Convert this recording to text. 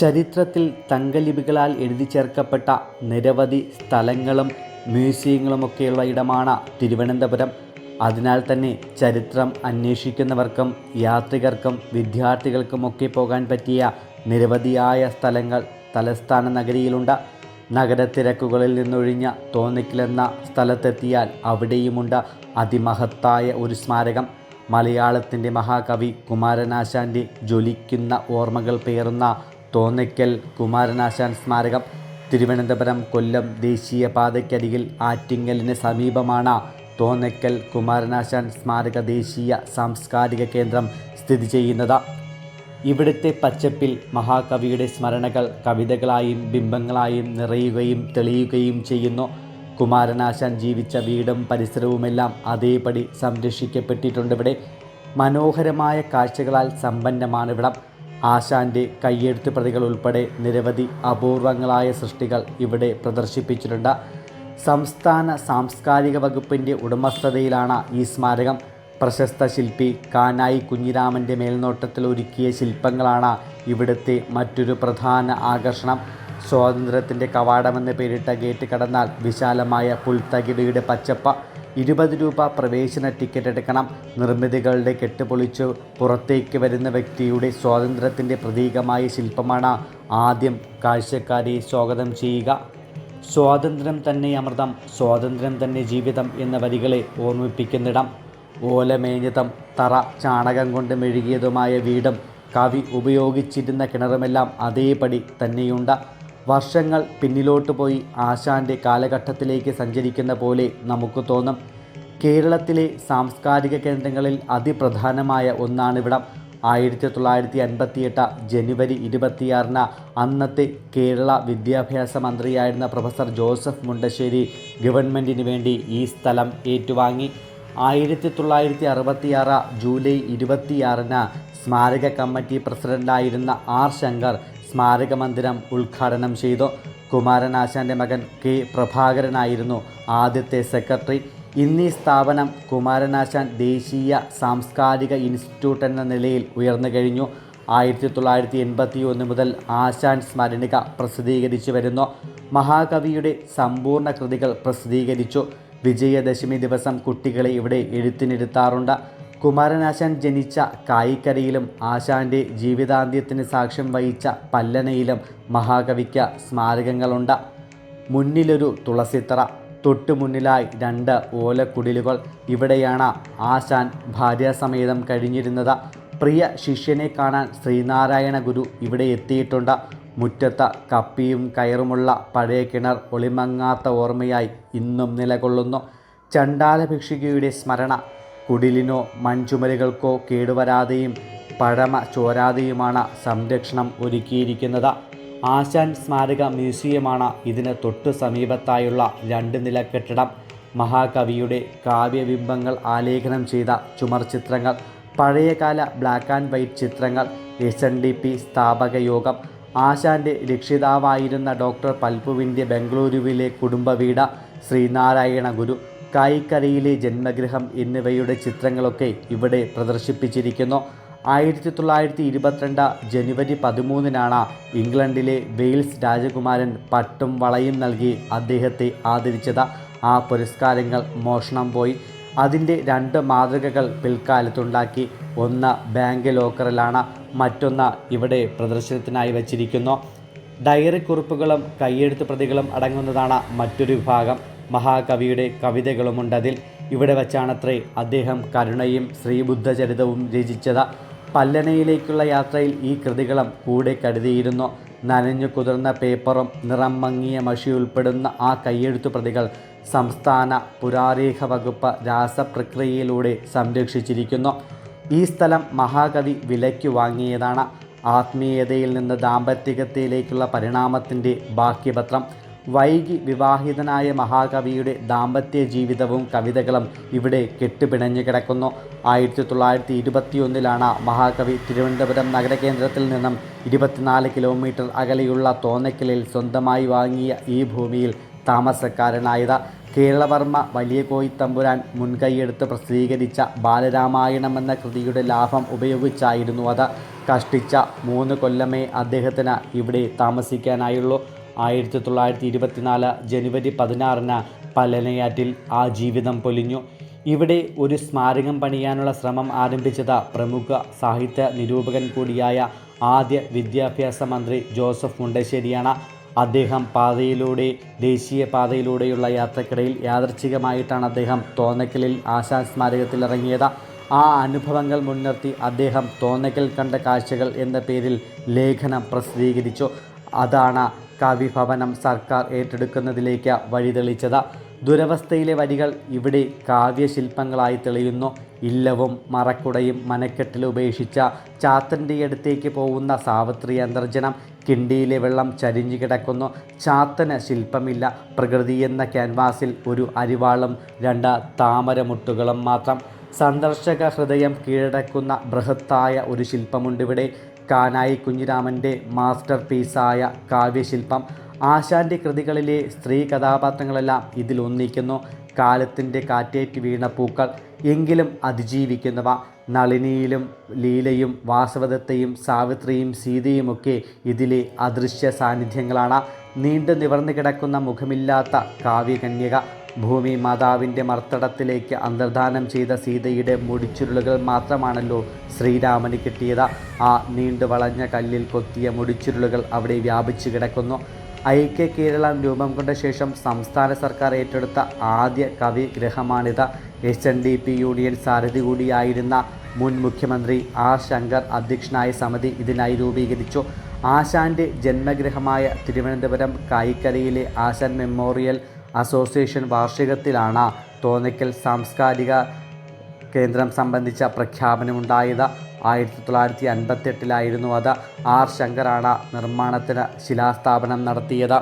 ചരിത്രത്തിൽ തങ്കലിപികളാൽ എഴുതി ചേർക്കപ്പെട്ട നിരവധി സ്ഥലങ്ങളും മ്യൂസിയങ്ങളുമൊക്കെയുള്ള ഇടമാണ് തിരുവനന്തപുരം. അതിനാൽ തന്നെ ചരിത്രം അന്വേഷിക്കുന്നവർക്കും യാത്രികർക്കും വിദ്യാർത്ഥികൾക്കുമൊക്കെ പോകാൻ പറ്റിയ നിരവധിയായ സ്ഥലങ്ങൾ തലസ്ഥാന നഗരിയിലുണ്ട്. നഗരത്തിരക്കുകളിൽ നിന്നൊഴിഞ്ഞ തോന്നിക്കിലെന്ന സ്ഥലത്തെത്തിയാൽ അവിടെയുമുണ്ട് അതിമഹത്തായ ഒരു സ്മാരകം. മലയാളത്തിന്റെ മഹാകവി കുമാരനാശാന്റെ ജ്വലിക്കുന്ന ഓർമ്മകൾ പേറുന്ന തോന്നിക്കൽ കുമാരനാശാൻ സ്മാരകം. തിരുവനന്തപുരം കൊല്ലം ദേശീയപാതയ്ക്കരികിൽ ആറ്റിങ്ങലിന് സമീപമാണ് തോന്നിക്കൽ കുമാരനാശാൻ സ്മാരക ദേശീയ സാംസ്കാരിക കേന്ദ്രം സ്ഥിതി ചെയ്യുന്നത്. ഇവിടുത്തെ പച്ചപ്പിൽ മഹാകവിയുടെ സ്മരണകൾ കവിതകളായും ബിംബങ്ങളായും നിറയുകയും തെളിയുകയും ചെയ്യുന്നു. കുമാരനാശാൻ ജീവിച്ച വീടും പരിസരവുമെല്ലാം അതേപടി സംരക്ഷിക്കപ്പെട്ടിട്ടുണ്ട് ഇവിടെ. മനോഹരമായ കാഴ്ചകളാൽ സമ്പന്നമാണിവിടം ആശാന്റെ കയ്യെഴുത്ത് പ്രതികൾ ഉൾപ്പെടെ നിരവധി അപൂർവങ്ങളായ സൃഷ്ടികൾ ഇവിടെ പ്രദർശിപ്പിച്ചിട്ടുണ്ട്. സംസ്ഥാന സാംസ്കാരിക വകുപ്പിന്റെ ഉടമസ്ഥതയിലാണ് ഈ സ്മാരകം. പ്രശസ്ത ശില്പി കാനായി കുഞ്ഞിരാമന്റെ മേൽനോട്ടത്തിൽ ഒരുക്കിയ ശില്പങ്ങളാണ് ഇവിടുത്തെ മറ്റൊരു പ്രധാന ആകർഷണം. സ്വാതന്ത്ര്യത്തിന്റെ കവാടമെന്ന് പേരിട്ട ഗേറ്റ് കടന്നാൽ വിശാലമായ പുൽത്തകിടിയുടെ പച്ചപ്പ ഇരുപത് രൂപ പ്രവേശന ടിക്കറ്റ് എടുക്കണം. നിർമ്മിതികളുടെ കെട്ടുപൊളിച്ച് പുറത്തേക്ക് വരുന്ന വ്യക്തിയുടെ സ്വാതന്ത്ര്യത്തിന്റെ പ്രതീകമായ ശില്പമാണ് ആദ്യം കാഴ്ചക്കാരെ സ്വാഗതം ചെയ്യുക. സ്വാതന്ത്ര്യം തന്നെ അമൃതം സ്വാതന്ത്ര്യം തന്നെ ജീവിതം എന്ന വരികളെ ഓർമ്മിപ്പിക്കുന്നിടം. ഓലമേഞ്ഞതും തറ ചാണകം കൊണ്ട് മെഴുകിയതുമായ വീടും കവി ഉപയോഗിച്ചിരുന്ന കിണറുമെല്ലാം അതേപടി തന്നെയുണ്ട്. വർഷങ്ങൾ പിന്നിലോട്ട് പോയി ആശാന്റെ കാലഘട്ടത്തിലേക്ക് സഞ്ചരിക്കുന്ന പോലെ നമുക്ക് തോന്നും. കേരളത്തിലെ സാംസ്കാരിക കേന്ദ്രങ്ങളിൽ അതിപ്രധാനമായ ഒന്നാണിവിടം. ആയിരത്തി തൊള്ളായിരത്തി അൻപത്തിയെട്ട് ജനുവരി ഇരുപത്തിയാറിന് അന്നത്തെ കേരള വിദ്യാഭ്യാസ മന്ത്രിയായിരുന്ന പ്രൊഫസർ ജോസഫ് മുണ്ടശ്ശേരി ഗവൺമെന്റിന് വേണ്ടി ഈ സ്ഥലം ഏറ്റുവാങ്ങി. ആയിരത്തി തൊള്ളായിരത്തി അറുപത്തിയാറ് ജൂലൈ ഇരുപത്തിയാറിന് സ്മാരക കമ്മിറ്റി പ്രസിഡന്റായിരുന്ന ആർ ശങ്കർ സ്മാരക മന്ദിരം ഉദ്ഘാടനം ചെയ്തു. കുമാരനാശാന്റെ മകൻ കെ പ്രഭാകരനായിരുന്നു ആദ്യത്തെ സെക്രട്ടറി. ഇന്നീ സ്ഥാപനം കുമാരനാശാൻ ദേശീയ സാംസ്കാരിക ഇൻസ്റ്റിറ്റ്യൂട്ട് എന്ന നിലയിൽ ഉയർന്നു കഴിഞ്ഞു. ആയിരത്തി തൊള്ളായിരത്തി എൺപത്തി ഒന്ന് മുതൽ ആശാൻ സ്മരണിക പ്രസിദ്ധീകരിച്ചു വരുന്നു. മഹാകവിയുടെ സമ്പൂർണ കൃതികൾ പ്രസിദ്ധീകരിച്ചു. വിജയദശമി ദിവസം കുട്ടികളെ ഇവിടെ എഴുത്തിനിരുത്താറുണ്ട്. കുമാരനാശാൻ ജനിച്ച കായിക്കരയിലും ആശാന്റെ ജീവിതാന്ത്യത്തിന് സാക്ഷ്യം വഹിച്ച പല്ലനയിലും മഹാകവിക്ക് സ്മാരകങ്ങളുണ്ട്. മുന്നിലൊരു തുളസിത്തറ തൊട്ടു മുന്നിലായി രണ്ട് ഓലക്കുടിലുകൾ. ഇവിടെയാണ് ആശാൻ ഭാര്യാസമേതം കഴിഞ്ഞിരുന്നത്. പ്രിയ ശിഷ്യനെ കാണാൻ ശ്രീനാരായണ ഗുരു ഇവിടെ എത്തിയിട്ടുണ്ട്. മുറ്റത്ത് കപ്പിയും കയറുമുള്ള പഴയ കിണർ ഒളിമങ്ങാത്ത ഓർമ്മയായി ഇന്നും നിലകൊള്ളുന്നു. ചണ്ടാല ഭിക്ഷുകയുടെ സ്മരണ കുടിലിനോ മൺചുമലുകൾക്കോ കേടുവരാതെയും പഴമ ചോരാതെയുമാണ് സംരക്ഷണം ഒരുക്കിയിരിക്കുന്നത്. ആശാൻ സ്മാരക മ്യൂസിയമാണ് ഇതിന് തൊട്ടു സമീപത്തായുള്ള രണ്ട് നില കെട്ടിടം. മഹാകവിയുടെ കാവ്യബിംബങ്ങൾ ആലേഖനം ചെയ്ത ചുമർ ചിത്രങ്ങൾ പഴയകാല ബ്ലാക്ക് ആൻഡ് വൈറ്റ് ചിത്രങ്ങൾ എസ് എൻ ഡി പി സ്ഥാപക യോഗം ആശാന്റെ രക്ഷിതാവായിരുന്ന ഡോക്ടർ പൽപുവിന്റെ ബംഗളൂരുവിലെ കുടുംബ വീട് ശ്രീനാരായണ ഗുരു കായിക്കരയിലെ ജന്മഗൃഹം എന്നിവയുടെ ചിത്രങ്ങളൊക്കെ ഇവിടെ പ്രദർശിപ്പിച്ചിരിക്കുന്നു. ആയിരത്തി തൊള്ളായിരത്തി ഇരുപത്തിരണ്ട് ജനുവരി പതിമൂന്നിനാണ് ഇംഗ്ലണ്ടിലെ വെയിൽസ് രാജകുമാരൻ പട്ടും വളയും നൽകി അദ്ദേഹത്തെ ആദരിച്ചത്. ആ പുരസ്കാരങ്ങൾ മോഷണം പോയി. അതിന്റെ രണ്ട് മാതൃകകൾ പിൽക്കാലത്തുണ്ടാക്കി. ഒന്ന് ബാങ്ക് ലോക്കറിലാണ് മറ്റൊന്ന് ഇവിടെ പ്രദർശനത്തിനായി വച്ചിരിക്കുന്നു. ഡയറി കുറിപ്പുകളും കൈയെഴുത്ത് പ്രതികളും അടങ്ങുന്നതാണ് മറ്റൊരു വിഭാഗം. മഹാകവിയുടെ കവിതകളുമുണ്ട് അതിൽ ഇവിടെ വച്ചാണത്രേ അദ്ദേഹം കരുണയും ശ്രീബുദ്ധചരിതവും രചിച്ചത്. പല്ലനയിലേക്കുള്ള യാത്രയിൽ ഈ കൃതികളും കൂടെ കരുതിയിരുന്നു. നനഞ്ഞു കുതിർന്ന പേപ്പറും നിറം മങ്ങിയ മഷി ഉൾപ്പെടുന്ന ആ കയ്യെഴുത്തു പ്രതികൾ സംസ്ഥാന പുരാരേഖ വകുപ്പ് രാസപ്രക്രിയയിലൂടെ സംരക്ഷിച്ചിരിക്കുന്നു. ഈ സ്ഥലം മഹാകവി വിലയ്ക്ക് വാങ്ങിയതാണ്. ആത്മീയതയിൽ നിന്ന് ദാമ്പത്യകത്തിലേക്കുള്ള പരിണാമത്തിന്റെ ബാക്കിപത്രം വൈകി വിവാഹിതനായ മഹാകവിയുടെ ദാമ്പത്യ ജീവിതവും കവിതകളും ഇവിടെ കെട്ടുപിണഞ്ഞു കിടക്കുന്നു. ആയിരത്തി തൊള്ളായിരത്തി ഇരുപത്തിയൊന്നിലാണ് മഹാകവി തിരുവനന്തപുരം നഗരകേന്ദ്രത്തിൽ നിന്നും ഇരുപത്തിനാല് കിലോമീറ്റർ അകലെയുള്ള തോന്നക്കലിൽ സ്വന്തമായി വാങ്ങിയ ഈ ഭൂമിയിൽ താമസക്കാരനായത്. കേരളവർമ്മ വലിയ കോയി തമ്പുരാൻ മുൻകൈയെടുത്ത് പ്രസിദ്ധീകരിച്ച ബാലരാമായണം എന്ന കൃതിയുടെ ലാഭം ഉപയോഗിച്ചായിരുന്നു അത്. കഷ്ടിച്ച മൂന്ന് കൊല്ലമേ അദ്ദേഹത്തിന് ഇവിടെ താമസിക്കാനായുള്ളൂ. ആയിരത്തി തൊള്ളായിരത്തി ഇരുപത്തിനാല് ജനുവരി പതിനാറിന് പല്ലനയാറ്റിൽ ആ ജീവിതം പൊലിഞ്ഞു. ഇവിടെ ഒരു സ്മാരകം പണിയാനുള്ള ശ്രമം ആരംഭിച്ചത് പ്രമുഖ സാഹിത്യ നിരൂപകൻ കൂടിയായ ആദ്യ വിദ്യാഭ്യാസ മന്ത്രി ജോസഫ് മുണ്ടശ്ശേരിയാണ്. അദ്ദേഹം പാതയിലൂടെ ദേശീയ പാതയിലൂടെയുള്ള യാത്രക്കിടയിൽ യാദർച്ഛികമായിട്ടാണ് അദ്ദേഹം തോന്നക്കലിൽ ആശാ സ്മാരകത്തിൽ ഇറങ്ങിയത്. ആ അനുഭവങ്ങൾ മുൻനിർത്തി അദ്ദേഹം തോന്നക്കൽ കണ്ട കാഴ്ചകൾ എന്ന പേരിൽ ലേഖനം പ്രസിദ്ധീകരിച്ചു. അതാണ് കവിഭവനം സർക്കാർ ഏറ്റെടുക്കുന്നതിലേക്ക് വഴിതെളിച്ചത്. ദുരവസ്ഥയിലെ വരികൾ ഇവിടെ കാവ്യശില്പങ്ങളായി തെളിയുന്നു. ഇല്ലവും മറക്കുടയും മനക്കെട്ടിൽ ഉപേക്ഷിച്ച ചാത്തന്റെ അടുത്തേക്ക് പോകുന്ന സാവിത്രി അന്തർജനം കിണ്ടിയിലെ വെള്ളം ചരിഞ്ഞു കിടക്കുന്നു. ചാത്തന് ശില്പമില്ല. പ്രകൃതി എന്ന ക്യാൻവാസിൽ ഒരു അരിവാളും രണ്ട് താമരമുട്ടുകളും മാത്രം. സന്ദർശക ഹൃദയം കീഴടക്കുന്ന ബൃഹത്തായ ഒരു ശില്പമുണ്ടിവിടെ. കാനായി കുഞ്ഞിരാമന്റെ മാസ്റ്റർ പീസായ കാവ്യശില്പം. ആശാന്റെ കൃതികളിലെ സ്ത്രീ കഥാപാത്രങ്ങളെല്ലാം ഇതിൽ ഒന്നിക്കുന്നു. കാലത്തിന്റെ കാറ്റേറ്റ് വീണ പൂക്കൾ എങ്കിലും അതിജീവിക്കുന്നവ. നളിനിയിലും ലീലയും വാസവദത്തയും സാവിത്രിയും സീതയുമൊക്കെ ഇതിലെ അദൃശ്യ സാന്നിധ്യങ്ങളാണ്. നീണ്ടു നിവർന്നു കിടക്കുന്ന മുഖമില്ലാത്ത കാവ്യകന്യക ഭൂമി മാതാവിന്റെ മർത്തടത്തിലേക്ക് അന്തർധാനം ചെയ്ത സീതയുടെ മുടിച്ചുരുളുകൾ മാത്രമാണല്ലോ ശ്രീരാമന് കിട്ടിയത്. ആ നീണ്ടു വളഞ്ഞ കല്ലിൽ കൊത്തിയ മുടിച്ചുരുളുകൾ അവിടെ വ്യാപിച്ചു കിടക്കുന്നു. ഐക്യ കേരളം രൂപം കൊണ്ട ശേഷം സംസ്ഥാന സർക്കാർ ഏറ്റെടുത്ത ആദ്യ കവി ഗൃഹമാണിത്. H N D P union സാരഥി കൂടിയായിരുന്ന മുൻ മുഖ്യമന്ത്രി ആർ ശങ്കർ അധ്യക്ഷനായ സമിതി ഇതിനായി രൂപീകരിച്ചു. ആശാന്റെ ജന്മഗൃഹമായ തിരുവനന്തപുരം കായിക്കരയിലെ ആശാൻ മെമ്മോറിയൽ അസോസിയേഷൻ വാർഷികത്തിലാണ് തോന്നിക്കൽ സാംസ്കാരിക കേന്ദ്രം സംബന്ധിച്ച പ്രഖ്യാപനമുണ്ടായത്. ആയിരത്തി തൊള്ളായിരത്തി അൻപത്തെട്ടിലായിരുന്നു അത്. ആർ ശങ്കറാണ് നിർമ്മാണത്തിന് ശിലാസ്ഥാപനം നടത്തിയത്.